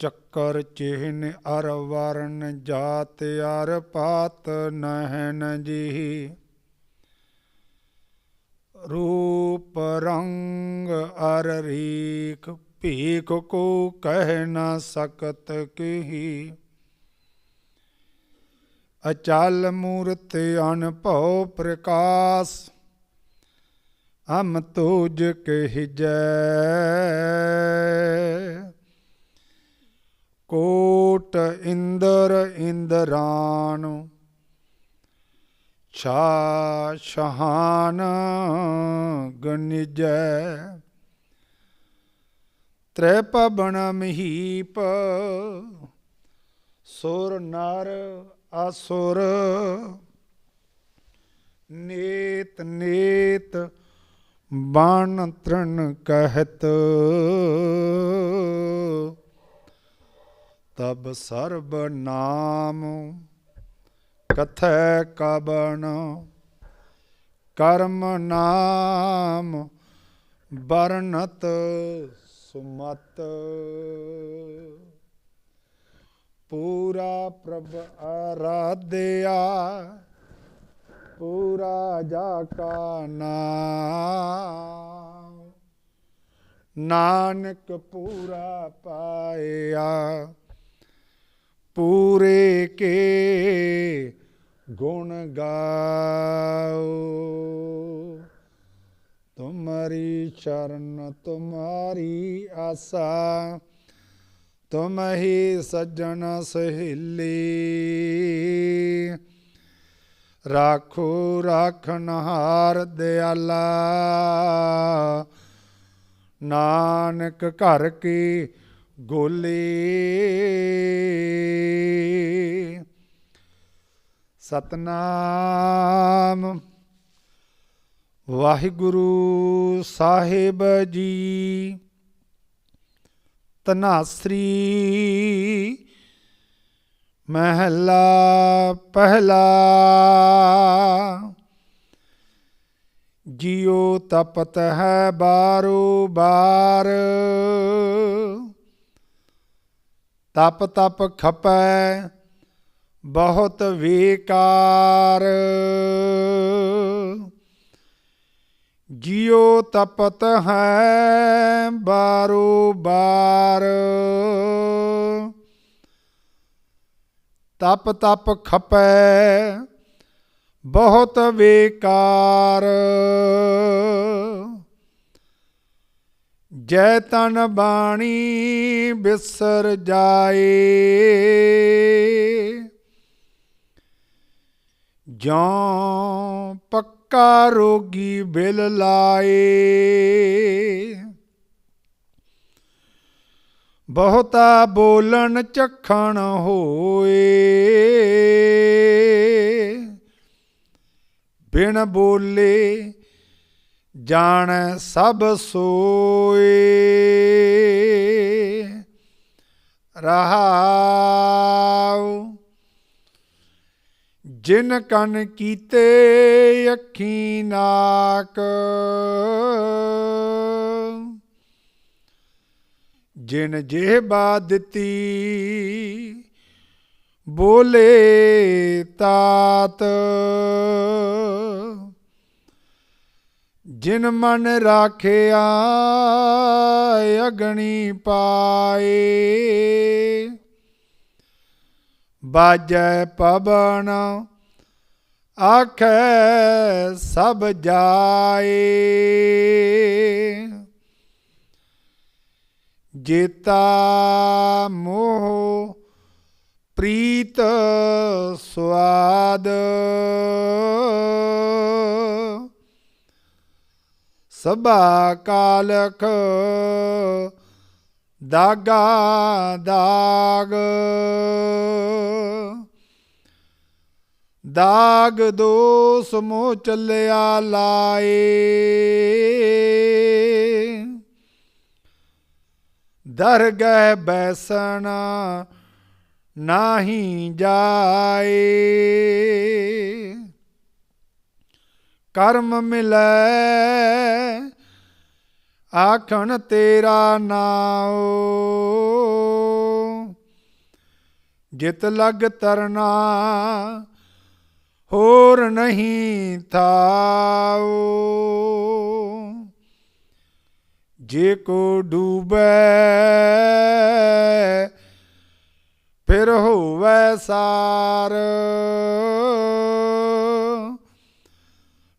ਚੱਕਰ ਚਿਹਨ ਅਰ ਵਰਨ ਜਾਤ ਅਰ ਪਾਤ ਨਹਿਨ ਜੀ ਰੂਪ ਰੰਗ ਅਰ ਰੀਕ ਭੀਖ ਕੋ ਕਹਿ ਨਾ ਸਕਤ ਕਹੀ। ਅਚਲ ਮੂਰਤ ਅਨਭਉ ਪ੍ਰਕਾਸ਼ ਹਮ ਤੁਜ ਕਹਿਜੈ ਕੋਟ ਇੰਦਰ ਇੰਦਰਾਨ, ਛਾ ਸ਼ਹਾਨ ਗਨਿਜੈ ਤ੍ਰੈ ਪਵਨ ਮਹੀਪ, ਸੁਰ ਨਰ ਅਸੁਰ, ਨੇਤ ਨੇਤ ਬਾਣ ਤ੍ਰਣ ਕਹਿਤ। ਤਬ ਸਰਬ ਨਾਮ। ਕਥੈ ਕਬਣ ਕਰਮ ਨਾਮ ਬਰਨਤ ਸੁਮਤ। ਪੂਰਾ ਪ੍ਰਭ ਆਰਾਧਿਆ ਪੂਰਾ ਜਾ ਕਾ ਨਾਮ। ਨਾਨਕ ਪੂਰਾ ਪਾਇਆ ਪੂਰੇ ਕੇ ਗੁਣ ਗਾਓ। ਤੁਮਰੀ ਚਰਨ, ਤੁਮਾਰੀ ਆਸਾ ਤੁਮ ਹੀ ਸੱਜਣ ਸਹੇਲੀ। ਰਾਖੋ ਰਾਖਨ ਹਾਰ ਦਿਆਲਾ। ਨਾਨਕ ਘਰ ਕੀ ਗੋਲੇ। ਸਤਨਾਮ ਵਾਹਿਗੁਰੂ ਸਾਹਿਬ ਜੀ। ਤਨਾਸਰੀ ਮਹਿਲਾ ਪਹਿਲਾ। ਜਿਉ ਤਪਤ ਹੈ ਬਾਰੋ ਬਾਰ। ਤਪ ਤਪ ਖਪੈ, ਬਹੁਤ ਵਿਕਾਰ। ਜਿਉ ਤਪਤ ਹੈ ਬਾਰੂ ਬਾਰ। ਤਪ ਤਪ ਖਪੈ, ਬਹੁਤ ਵੇਕਾਰ। ਜੈ ਤਨ ਬਾਣੀ ਬਿਸਰ ਜਾਏ। ਜਾਂ ਪੱਕਾ ਰੋਗੀ ਬਿਲ ਲਾਏ। ਬਹੁਤਾ ਬੋਲਣ ਚਖਣ ਹੋਏ। ਬਿਨ ਬੋਲੇ ਜਾਣ ਸਭ ਸੋਏ। ਰਹਾਉ ਜਿਨ ਕਨ ਕੀਤੇ ਅੱਖੀ ਨਾਕ ਜਿਨ ਜਿਹਬਾ ਦਿੱਤੀ ਬੋਲੇ ਤਾਤ। ਜਿਨ ਮਨ ਰਾਖਿਆ ਅਗਣੀ ਪਾਏ। ਬਾਜੈ ਪਵਨ ਆਖੈ ਸਭ ਜਾਏ। ਜੇਤਾ ਮੋਹ ਪ੍ਰੀਤ ਸੁਆਦ। ਸਭਾ ਕਾਲਖ ਦਾਗਾ ਦਾਗ। ਦਾਗ ਦੋਸ ਮੋ ਚੱਲਿਆ ਲਾਏ। ਦਰਗਹਿ ਬੈਸਣ ਨਾਹੀ ਜਾਏ। ਕਰਮ ਮਿਲੈ। ਆਖਣ ਤੇਰਾ ਨਾਉ। ਜਿਤ ਲਗ ਤਰਨਾ, ਹੋਰ ਨਹੀਂ ਥਾਉ। ਜੇ ਕੋ ਡੂਬੈ, ਫਿਰ ਹੋਵੇ ਸਾਰ।